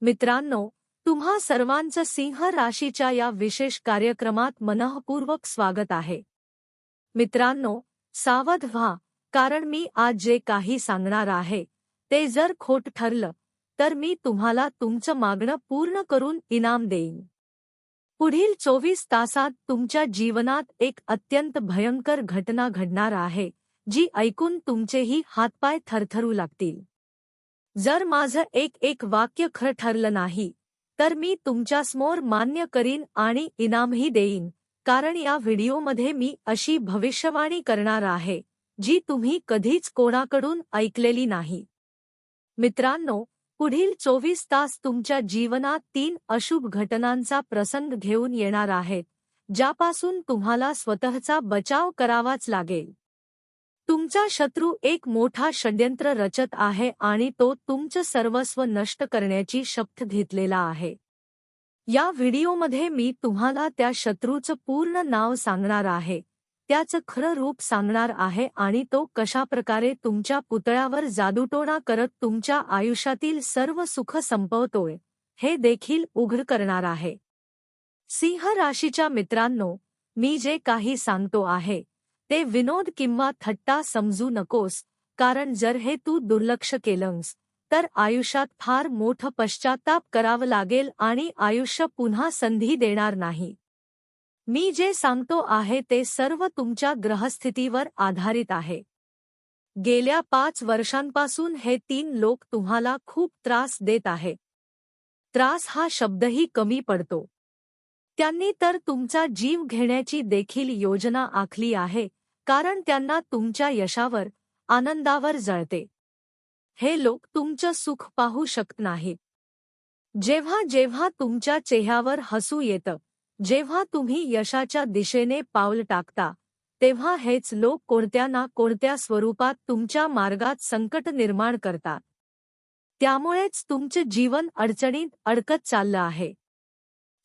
मित्रांनो तुम्हा सर्वांचं सिंह राशीच्या या विशेष कार्यक्रमात मनःपूर्वक स्वागत आहे. मित्रांनो सावध व्हा कारण मी आज जे काही सांगणार आहे ते जर खोट ठरलं तर मी तुम्हाला तुमचं मागणं पूर्ण करून इनाम देईन. पुढील चोवीस तासात तुमच्या जीवनात एक अत्यंत भयंकर घटना घडणार आहे जी ऐकून तुमचेही हातपाय थरथरू लागतील. जर माझं एक एक वाक्य खरं ठरलं नाही तर मी तुमच्यासमोर मान्य करीन आणि इनामही देईन कारण या व्हिडिओमध्ये मी अशी भविष्यवाणी करणार आहे जी तुम्ही कधीच कोणाकडून ऐकलेली नाही. मित्रांनो पुढील चोवीस तास तुमच्या जीवनात तीन अशुभ घटनांचा प्रसंग घेऊन येणार आहेत ज्यापासून तुम्हाला स्वतःचा बचाव करावाच लागेल. तुमचा शत्रू एक मोठा षड्यंत्र रचत आहे आणि तो तुमचं सर्वस्व नष्ट करण्याची शपथ घेतलेला आहे. या व्हिडिओमध्ये मी तुम्हाला त्या शत्रूचं पूर्ण नाव सांगणार आहे. त्याचं खरं रूप सांगणार आहे आणि तो कशाप्रकारे तुमच्या पुतळ्यावर जादूटोणा करत तुमच्या आयुष्यातील सर्व सुख संपवतोय हे देखील उघड करणार आहे. सिंह राशीच्या मित्रांनो मी जे काही सांगतो आहे ते विनोद किंवा थट्टा समजू नकोस कारण जर हे तू दुर्लक्ष केलंस तर आयुष्यात फार मोठं पश्चाताप करावं लागेल आणि आयुष्य पुन्हा संधी देणार नाही. मी जे सांगतो आहे ते सर्व तुमच्या ग्रहस्थितीवर आधारित आहे. गेल्या पाच वर्षांपासून हे तीन लोक तुम्हाला खूप त्रास देत आहे. त्रास हा शब्दही कमी पडतो. त्यांनी तर तुमचा जीव घेण्याची देखील योजना आखली आहे कारण त्यांना तुमच्या यशावर आनंदावर जळते. हे लोक तुमचं सुख पाहू शकत नाहीत. जेव्हा जेव्हा तुमच्या चेहऱ्यावर हसू येतं जेव्हा तुम्ही यशाच्या दिशेने पाऊल टाकता तेव्हा हेच लोक कोणत्या ना कोणत्या स्वरूपात तुमच्या मार्गात संकट निर्माण करतात. त्यामुळेच तुमचे जीवन अडचणीत अडकत चाललं आहे.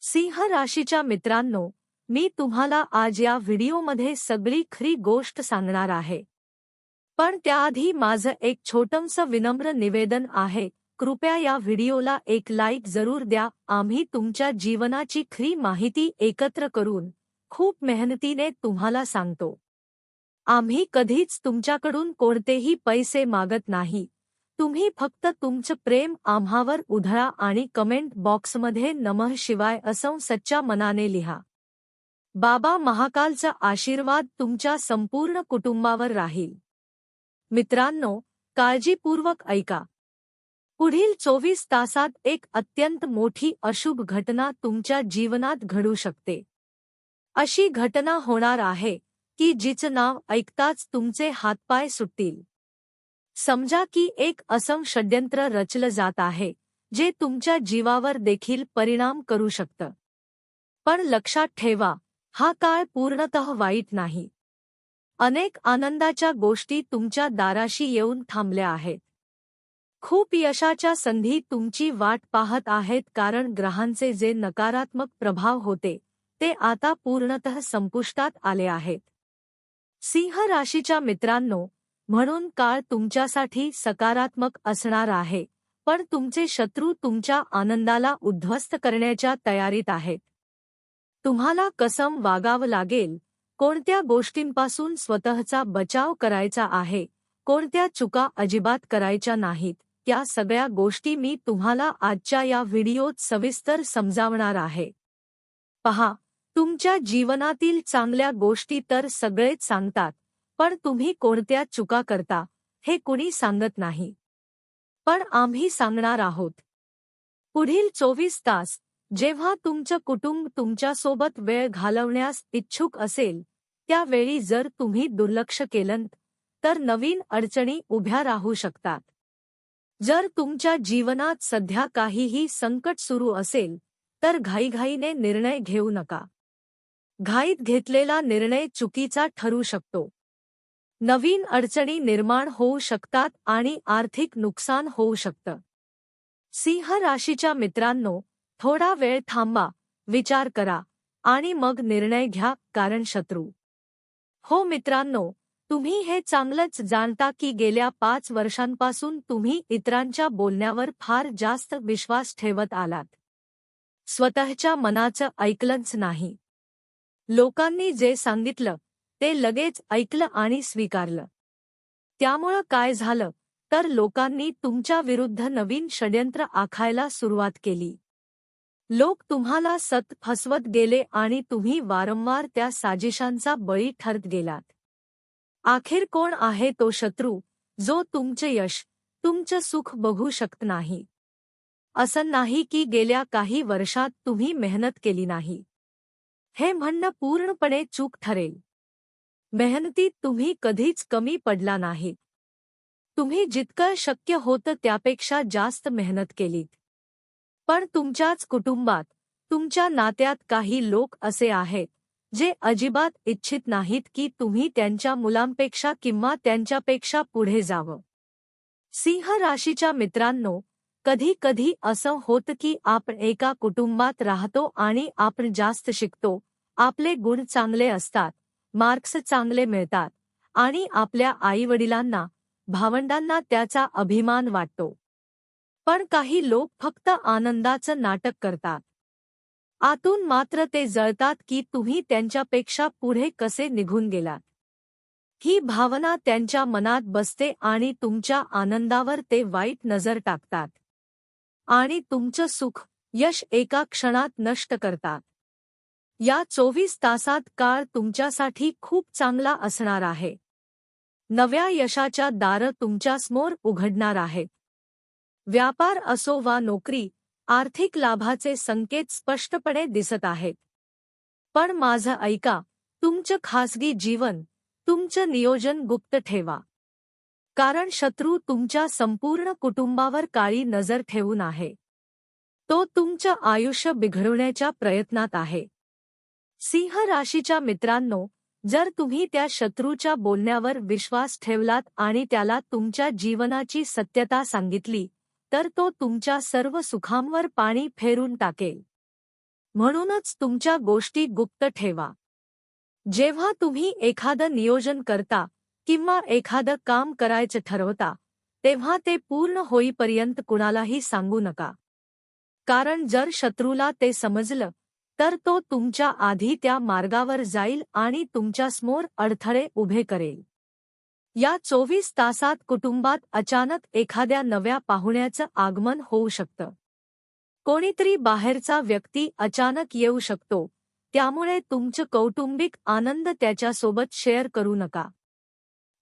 सिंह राशीच्या मित्रांनो मी तुम्हाला आज या व्हिडिओमध्ये सगळी खरी गोष्ट सांगणार आहे. पण त्याआधी माझं एक छोटंसं विनम्र निवेदन आहे कृपया या व्हिडिओला एक लाईक जरूर द्या आम्ही तुमच्या जीवनाची खरी माहिती एकत्र करून खूप मेहनतीने तुम्हाला सांगतो. आम्ही कधीच तुमच्याकडून कोणतेही पैसे मागत नाही. तुम्ही फक्त तुमचं प्रेम आम्हावर उधळा आणि कमेंट बॉक्समध्ये नमः शिवाय असं सच्च्या मनाने लिहा. बाबा महाकालचा आशीर्वाद तुमच्या संपूर्ण कुटुंबावर राहील. मित्रांनो काळजीपूर्वक ऐका. पुढील चोवीस तासात एक अत्यंत मोठी अशुभ घटना तुमच्या जीवनात घडू शकते. अशी घटना होणार आहे की जिचं नाव ऐकताच तुमचे हातपाय सुटतील. समजा की एक असं षड्यंत्र रचलं जात आहे जे तुमच्या जीवावर देखील परिणाम करू शकतं. पण लक्षात ठेवा हा काळ पूर्णतः वाईट नाही. अनेक आनंदाच्या गोष्टी तुमच्या दाराशी येऊन थांबल्या आहेत. खूप यशाच्या संधी तुमची वाट पाहत आहेत कारण ग्रहांचे जे नकारात्मक प्रभाव होते ते आता पूर्णतः संपुष्टात आले आहेत. सिंह राशीच्या मित्रांनो म्हणून काळ तुमच्यासाठी सकारात्मक असणार आहे पण तुमचे शत्रू तुमच्या आनंदाला उद्ध्वस्त करण्याच्या तयारीत आहेत. तुम्हाला कसम वागावं लागेल. कोणत्या गोष्टींपासून स्वतःचा बचाव करायचा आहे? कोणत्या चुका अजिबात करायच्या नाहीत? त्या सगळ्या गोष्टी मी तुम्हाला आजच्या या व्हिडिओत सविस्तर समजावणार आहे. पहा तुमच्या जीवनातील चांगल्या गोष्टी तर सगळेच सांगतात पण तुम्ही कोणत्या चुका करता हे कुणी सांगत नाही. पण आम्ही सांगणार आहोत. पुढील चोवीस तास जेव्हा तुमचं कुटुंब तुमच्यासोबत वेळ घालवण्यास इच्छुक असेल त्यावेळी जर तुम्ही दुर्लक्ष केलं तर नवीन अडचणी उभ्या राहू शकतात. जर तुमच्या जीवनात सध्या काहीही संकट सुरू असेल तर घाईघाईने निर्णय घेऊ नका. घाईत घेतलेला निर्णय चुकीचा ठरू शकतो. नवीन अडचणी निर्माण होऊ शकतात आणि आर्थिक नुकसान होऊ शकतं. सिंह राशीच्या मित्रांनो थोडा वेळ थांबा विचार करा आणि मग निर्णय घ्या कारण शत्रू. हो मित्रांनो तुम्ही हे चांगलंच जाणता की गेल्या पाच वर्षांपासून तुम्ही इतरांच्या बोलण्यावर फार जास्त विश्वास ठेवत आलात. स्वतःच्या मनाचं ऐकलंच नाही. लोकांनी जे सांगितलं ते लगेच ऐकलं आणि स्वीकारलं. त्यामुळं काय झालं तर लोकांनी तुमच्या विरुद्ध नवीन षड्यंत्र आखायला सुरुवात केली. लोक तुम्हाला सत फसवत गेले आणि तुम्ही वारंवार त्या साजिशांचा बळी ठरत गेलात. आखिर कोण आहे तो शत्रू जो तुमचे यश तुमचं सुख बघू शकत नाही? असं नाही की गेल्या काही वर्षात तुम्ही मेहनत केली नाही. हे म्हणणं पूर्णपणे चूक ठरेल. मेहनतीत तुम्ही कधीच कमी पडला नाही. तुम्ही जितकं शक्य होतं त्यापेक्षा जास्त मेहनत केलीत. पण तुमच्याच कुटुंबात तुमच्या नात्यात काही लोक असे आहेत जे अजिबात इच्छित नाहीत की तुम्ही त्यांच्या मुलांपेक्षा किंवा त्यांच्यापेक्षा पुढे जावं. सिंह राशीच्या मित्रांनो कधी कधी असं होतं की आपण एका कुटुंबात राहतो आणि आपण जास्त शिकतो आपले गुण चांगले असतात मार्क्स चांगले मिळतात आणि आपल्या आईवडिलांना भावंडांना त्याचा अभिमान वाटतो. पण काही लोक फक्त आनंदाचं नाटक करतात. आतून मात्र ते जळतात की तुम्ही त्यांच्यापेक्षा पुढे कसे निघून गेलात. ही भावना त्यांच्या मनात बसते आणि तुमच्या आनंदावर ते वाईट नजर टाकतात. आणि तुमचं सुख यश एका क्षणात नष्ट करतात. या चोवीस तासात काळ तुमच्यासाठी खूप चांगला असणार आहे. नव्या यशाच्या दारं तुमच्यासमोर उघडणार आहेत व्यापार असो वा नोकरी आर्थिक लाभाचे संकेत स्पष्टपणे दिसत आहेत. पण माझं ऐका तुमचं खासगी जीवन तुमचं नियोजन गुप्त ठेवा. कारण शत्रू तुमच्या संपूर्ण कुटुंबावर काळी नजर ठेवून आहे. तो तुमचं आयुष्य बिघडवण्याच्या प्रयत्नात आहे. सिंह राशीच्या मित्रांनो जर तुम्ही त्या शत्रूच्या बोलण्यावर विश्वास ठेवलात आणि त्याला तुमच्या जीवनाची सत्यता सांगितली तर तो तुमच्या सर्व सुखांवर पाणी फेरून टाकेल. म्हणूनच तुमच्या गोष्टी गुप्त ठेवा. जेव्हा तुम्ही एखादं नियोजन करता किंवा एखादं काम करायचं ठरवता तेव्हा ते पूर्ण होईपर्यंत कुणालाही सांगू नका. कारण जर शत्रूला ते समजलं तर तो तुमच्या आधी त्या मार्गावर जाईल आणि तुमच्यासमोर अडथळे उभे करेल. या चोवीस तासात कुटुंबात अचानक एखाद्या नव्या पाहुण्याचं आगमन होऊ शकतं. कोणीतरी बाहेरचा व्यक्ती अचानक येऊ शकतो. त्यामुळे तुमचं कौटुंबिक आनंद त्याच्यासोबत शेअर करू नका.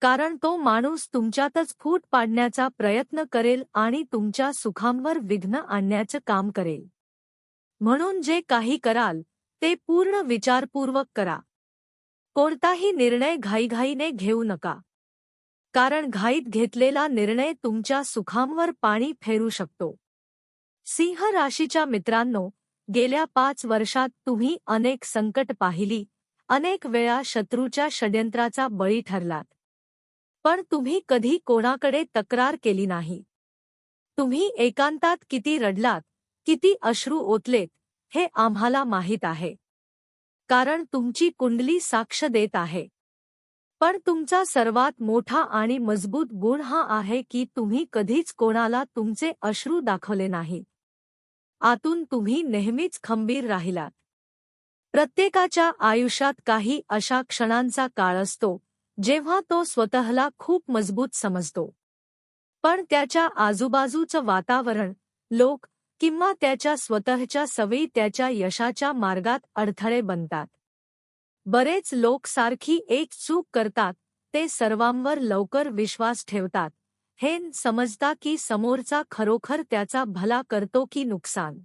कारण तो माणूस तुमच्यातच फूट पाडण्याचा प्रयत्न करेल आणि तुमच्या सुखांवर विघ्न आणण्याचं काम करेल. म्हणून जे काही कराल ते पूर्ण विचारपूर्वक करा. कोणताही निर्णय घाईघाईने घेऊ नका. कारण घाईत घेतलेला निर्णय तुमच्या सुखांवर पाणी फेरू शकतो. सिंह राशीच्या मित्रांनो गेल्या पाच वर्षात तुम्ही अनेक संकट पाहिली अनेक वेळा शत्रूच्या षड्यंत्राचा बळी ठरलात. पण तुम्ही कधी कोणाकडे तक्रार केली नाही. तुम्ही एकांतात किती रडलात किती अश्रू ओतलेत हे आम्हाला माहीत आहे. कारण तुमची कुंडली साक्ष देत आहे. पण तुमचा सर्वात मोठा आणि मजबूत गुण हा आहे की तुम्ही कधीच कोणाला तुमचे अश्रू दाखवले नाहीत. आतून तुम्ही नेहमीच खंबीर राहिलात. प्रत्येकाच्या आयुष्यात काही अशा क्षणांचा काळ असतो जेव्हा तो स्वतःला खूप मजबूत समजतो. पण त्याच्या आजूबाजूचं वातावरण लोक किंवा त्याच्या स्वतःच्या सवयी त्याच्या यशाच्या मार्गात अडथळे बनतात. बरेच लोक सारखी एक चूक करतात ते सर्वांवर लवकर विश्वास ठेवतात. हे समजता की समोरचा खरोखर त्याचा भला करतो की नुकसान.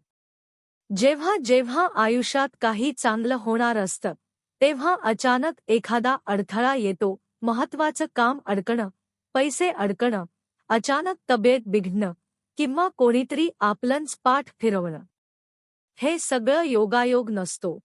जेव्हा जेव्हा आयुष्यात काही चांगलं होणार असतं तेव्हा अचानक एखादा अडथळा येतो महत्वाचं काम अडकणं पैसे अडकणं अचानक तब्येत बिघडणं किंवा कोणीतरी आपलंच पाठ फिरवणं. हे सगळं योगायोग नसतो.